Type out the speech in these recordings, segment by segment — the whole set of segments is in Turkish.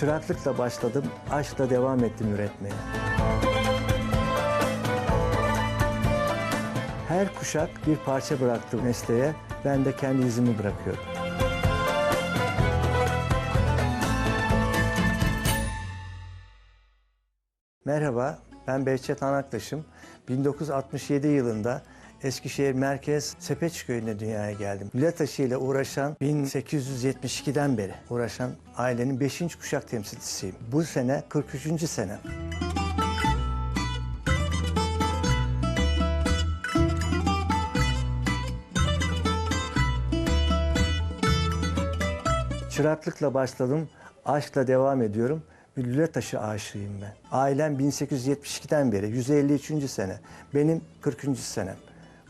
Çıraklıkla başladım, aşkla devam ettim üretmeye. Her kuşak bir parça bıraktı mesleğe, ben de kendi izimi bırakıyorum. Merhaba, ben Behçet Anaktaş'ım. 1967 yılında Eskişehir Merkez Sepeç Köyü'ne dünyaya geldim. Lüle taşı ile uğraşan 1872'den beri uğraşan ailenin 5. kuşak temsilcisiyim. Bu sene 43. sene. Çıraklıkla başladım, aşkla devam ediyorum. Lüle taşı aşığıyım ben. Ailem 1872'den beri, 153. sene. Benim 40. senem.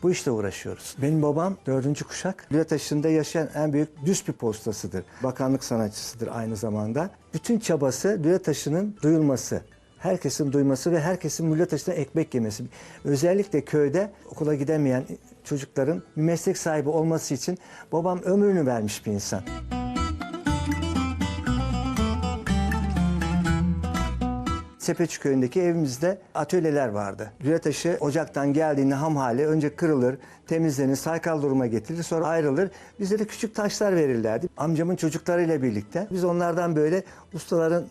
Bu işle uğraşıyoruz. Benim babam dördüncü kuşak. Lüle taşında yaşayan en büyük düz bir postasıdır. Bakanlık sanatçısıdır aynı zamanda. Bütün çabası lüle taşının duyulması. Herkesin duyması ve herkesin mülle taşına ekmek yemesi. Özellikle köyde okula gidemeyen çocukların meslek sahibi olması için babam ömrünü vermiş bir insan. Sepeç köyündeki evimizde atölyeler vardı. Lüle taşı ocaktan geldiğinde ham hali önce kırılır, temizlenir, saykal duruma getirilir, sonra ayrılır. Bize de küçük taşlar verirlerdi. Amcamın çocuklarıyla birlikte biz onlardan böyle ustaların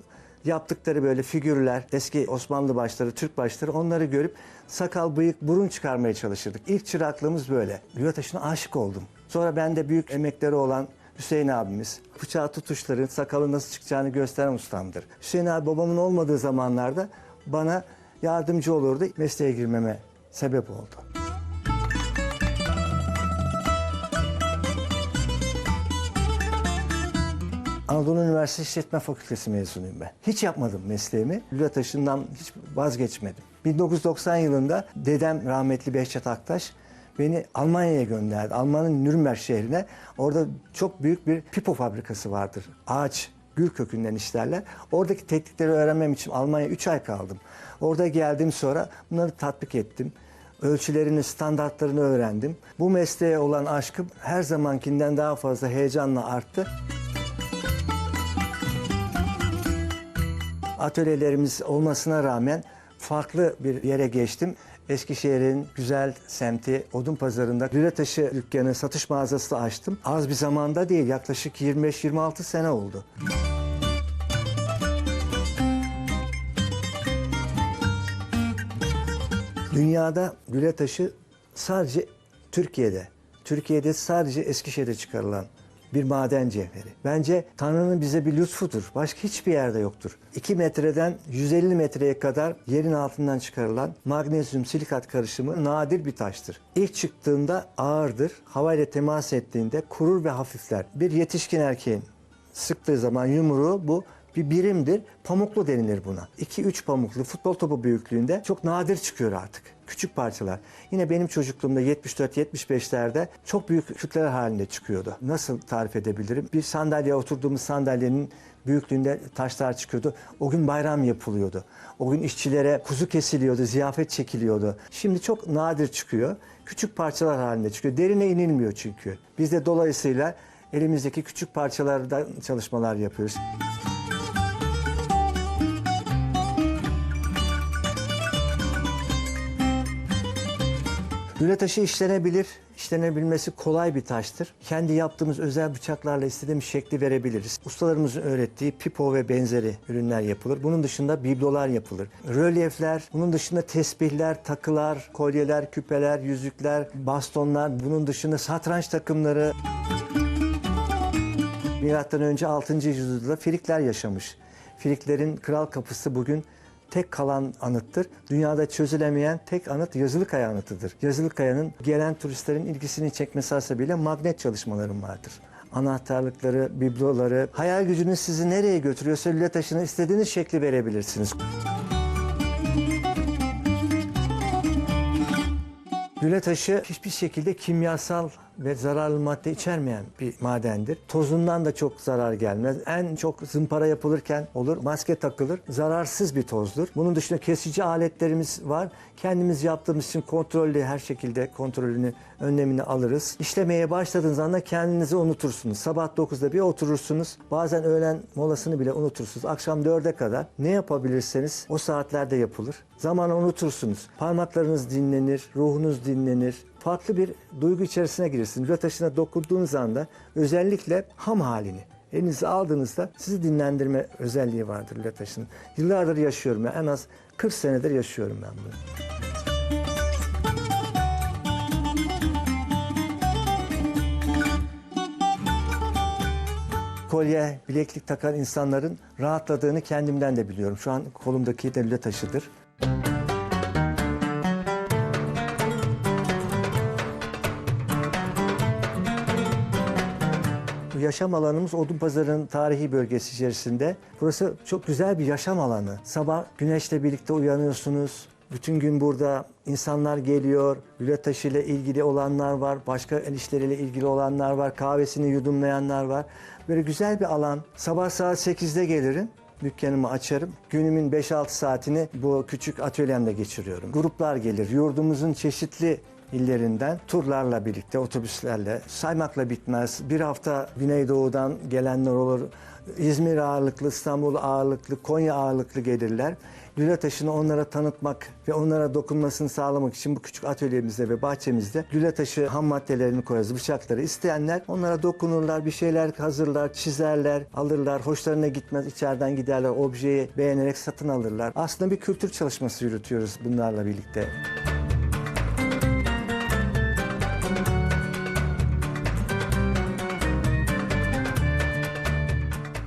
yaptıkları böyle figürler, eski Osmanlı başları, Türk başları onları görüp sakal, bıyık, burun çıkarmaya çalışırdık. İlk çıraklığımız böyle. Lüle taşına aşık oldum. Sonra bende büyük emekleri olan Hüseyin abimiz bıçağı tutuşları, sakalı nasıl çıkacağını gösteren ustamdır. Hüseyin abi babamın olmadığı zamanlarda bana yardımcı olurdu. Mesleğe girmeme sebep oldu. Anadolu Üniversitesi İşletme Fakültesi mezunuyum ben. Hiç yapmadım mesleğimi. Lüle taşından hiç vazgeçmedim. 1990 yılında dedem rahmetli Behçet Aktaş beni Almanya'ya gönderdi. Almanya'nın Nürnberg şehrine. Orada çok büyük bir pipo fabrikası vardır. Ağaç, gül kökünden işlerler. Oradaki teknikleri öğrenmem için Almanya'ya 3 ay kaldım. Orada geldim sonra bunları tatbik ettim. Ölçülerini, standartlarını öğrendim. Bu mesleğe olan aşkım her zamankinden daha fazla heyecanla arttı. atölyelerimiz olmasına rağmen farklı bir yere geçtim. Eskişehir'in güzel semti Odun Pazarı'nda lüle taşı dükkanı, satış mağazası açtım. Az bir zamanda değil, yaklaşık 25-26 sene oldu. Dünyada lüle taşı sadece Türkiye'de, Türkiye'de sadece Eskişehir'de çıkarılan bir maden cevheri. Bence Tanrı'nın bize bir lütfudur. Başka hiçbir yerde yoktur. 2 metreden 150 metreye kadar yerin altından çıkarılan magnezyum silikat karışımı nadir bir taştır. İlk çıktığında ağırdır. Havayla temas ettiğinde kurur ve hafifler. Bir yetişkin erkeğin sıktığı zaman yumruğu bu bir birimdir. Pamuklu denilir buna. 2-3 pamuklu futbol topu büyüklüğünde çok nadir çıkıyor artık. Küçük parçalar. Yine benim çocukluğumda 74-75'lerde çok büyük kütleler halinde çıkıyordu. Nasıl tarif edebilirim? Bir sandalyeye oturduğumuz sandalyenin büyüklüğünde taşlar çıkıyordu. O gün bayram yapılıyordu. O gün işçilere kuzu kesiliyordu, ziyafet çekiliyordu. Şimdi çok nadir çıkıyor. Küçük parçalar halinde çıkıyor. Derine inilmiyor çünkü. Biz de dolayısıyla elimizdeki küçük parçalardan çalışmalar yapıyoruz. Lüle taşı işlenebilir. İşlenebilmesi kolay bir taştır. Kendi yaptığımız özel bıçaklarla istediğimiz şekli verebiliriz. Ustalarımızın öğrettiği pipo ve benzeri ürünler yapılır. Bunun dışında biblolar yapılır. Rölyefler, bunun dışında tesbihler, takılar, kolyeler, küpeler, yüzükler, bastonlar, bunun dışında satranç takımları. Milattan önce 6. yüzyılda Frikler yaşamış. Friklerin kral kapısı bugün tek kalan anıttır. Dünyada çözülemeyen tek anıt Yazılıkaya anıtıdır. Yazılıkaya'nın gelen turistlerin ilgisini çekmesi hasebiyle magnet çalışmalarım vardır. Anahtarlıkları, bibloları, hayal gücünüz sizi nereye götürüyorsa lüle taşına istediğiniz şekli verebilirsiniz. Lüle taşı hiçbir şekilde kimyasal ve zararlı madde içermeyen bir madendir. Tozundan da çok zarar gelmez. En çok zımpara yapılırken olur, maske takılır. Zararsız bir tozdur. Bunun dışında kesici aletlerimiz var. Kendimiz yaptığımız için kontrollü her şekilde kontrolünü, önlemini alırız. İşlemeye başladığınız anda kendinizi unutursunuz. Sabah 9'da bir oturursunuz. Bazen öğlen molasını bile unutursunuz. Akşam 4'e kadar ne yapabilirseniz o saatlerde yapılır. Zamanı unutursunuz. Parmaklarınız dinlenir, ruhunuz dinlenir. Farklı bir duygu içerisine girirsiniz. Lüle taşına dokunduğunuz anda özellikle ham halini elinize aldığınızda sizi dinlendirme özelliği vardır lüle taşının. Yıllardır yaşıyorum. ben. En az 40 senedir yaşıyorum ben bunu. kolye, bileklik takan insanların rahatladığını kendimden de biliyorum. Şu an kolumdaki de taşıdır. Bu Yaşam alanımız Odunpazarı'nın tarihi bölgesi içerisinde. Burası çok güzel bir yaşam alanı. Sabah güneşle birlikte uyanıyorsunuz. Bütün gün burada insanlar geliyor. Lüle taşı ile ilgili olanlar var. Başka el işleriyle ilgili olanlar var. Kahvesini yudumlayanlar var. Böyle güzel bir alan. Sabah saat 8'de gelirim. Dükkanımı açarım. Günümün 5-6 saatini bu küçük atölyemde geçiriyorum. Gruplar gelir. Yurdumuzun çeşitli illerinden turlarla birlikte, otobüslerle saymakla bitmez. Bir hafta Güneydoğu'dan gelenler olur. İzmir ağırlıklı, İstanbul ağırlıklı, Konya ağırlıklı gelirler. Lüle taşını onlara tanıtmak ve onlara dokunmasını sağlamak için bu küçük atölyemizde ve bahçemizde lüle taşı ham maddelerini koyarız, bıçakları. isteyenler onlara dokunurlar, bir şeyler hazırlar, çizerler, alırlar. Hoşlarına gitmez, içeriden giderler, objeyi beğenerek satın alırlar. Aslında bir kültür çalışması yürütüyoruz bunlarla birlikte.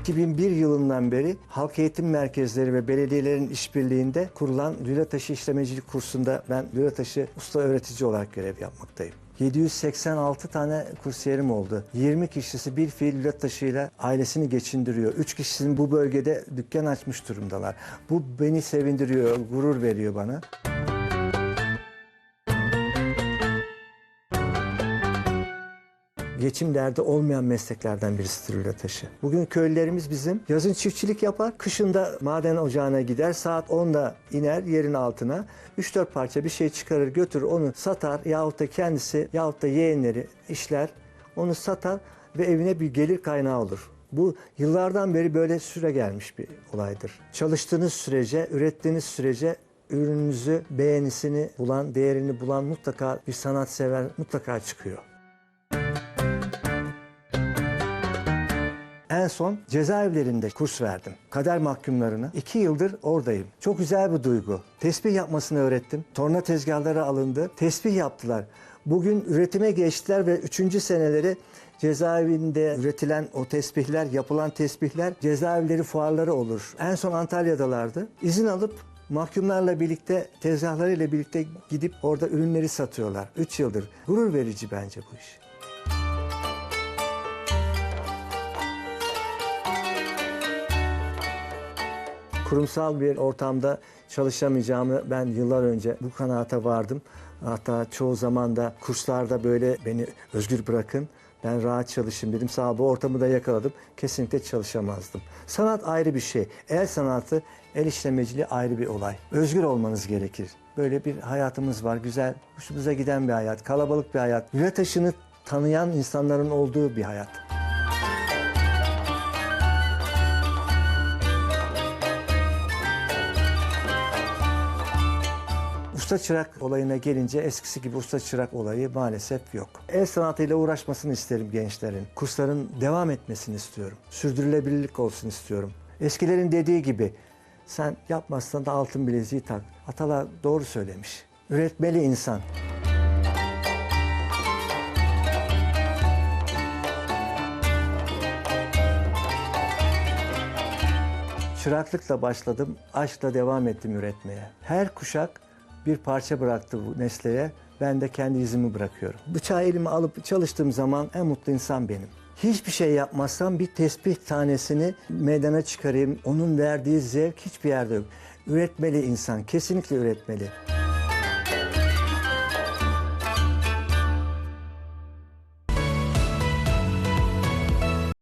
2001 yılından beri halk eğitim merkezleri ve belediyelerin işbirliğinde kurulan lüle taşı işlemecilik kursunda ben lüle taşı usta öğretici olarak görev yapmaktayım. 786 tane kursiyerim oldu. 20 kişisi bir fiil lüle taşıyla ailesini geçindiriyor. 3 kişinin bu bölgede dükkan açmış durumdalar. Bu beni sevindiriyor, gurur veriyor bana. Geçim derdi olmayan mesleklerden birisidir lüle taşı. Bugün köylülerimiz bizim yazın çiftçilik yapar, kışın da maden ocağına gider, saat 10'da iner yerin altına. 3-4 parça bir şey çıkarır götürür onu satar yahut da kendisi yahut da yeğenleri işler, onu satar ve evine bir gelir kaynağı olur. Bu yıllardan beri böyle süre gelmiş bir olaydır. Çalıştığınız sürece, ürettiğiniz sürece ürününüzü beğenisini bulan, değerini bulan mutlaka bir sanatsever mutlaka çıkıyor. En son cezaevlerinde kurs verdim. Kader mahkumlarına. İki yıldır oradayım. Çok güzel bir duygu. Tesbih yapmasını öğrettim. Torna tezgahları alındı. Tesbih yaptılar. Bugün üretime geçtiler ve üçüncü seneleri cezaevinde üretilen o tesbihler, yapılan tesbihler cezaevleri fuarları olur. En son Antalya'dalardı. İzin alıp mahkumlarla birlikte, tezgahlarıyla birlikte gidip orada ürünleri satıyorlar. Üç yıldır. Gurur verici bence bu iş. Kurumsal bir ortamda çalışamayacağımı ben yıllar önce bu kanaate vardım. Hatta çoğu zaman da kurslarda böyle beni özgür bırakın. Ben rahat çalışayım dedim. Sağ bu ortamı da yakaladım. Kesinlikle çalışamazdım. Sanat ayrı bir şey. El sanatı, el işlemeciliği ayrı bir olay. Özgür olmanız gerekir. Böyle bir hayatımız var. Güzel, hoşumuza giden bir hayat. Kalabalık bir hayat. Lüle taşını tanıyan insanların olduğu bir hayat. Usta çırak olayına gelince eskisi gibi usta çırak olayı maalesef yok. El sanatıyla uğraşmasını isterim gençlerin. Kursların devam etmesini istiyorum. Sürdürülebilirlik olsun istiyorum. Eskilerin dediği gibi sen yapmazsan da altın bileziği tak. Atalar doğru söylemiş. Üretmeli insan. Çıraklıkla başladım, aşkla devam ettim üretmeye. Her kuşak bir parça bıraktı bu nesneye. Ben de kendi izimi bırakıyorum. Bıçağı elime alıp çalıştığım zaman en mutlu insan benim. Hiçbir şey yapmazsam bir tesbih tanesini meydana çıkarayım. Onun verdiği zevk hiçbir yerde yok. Üretmeli insan, kesinlikle üretmeli.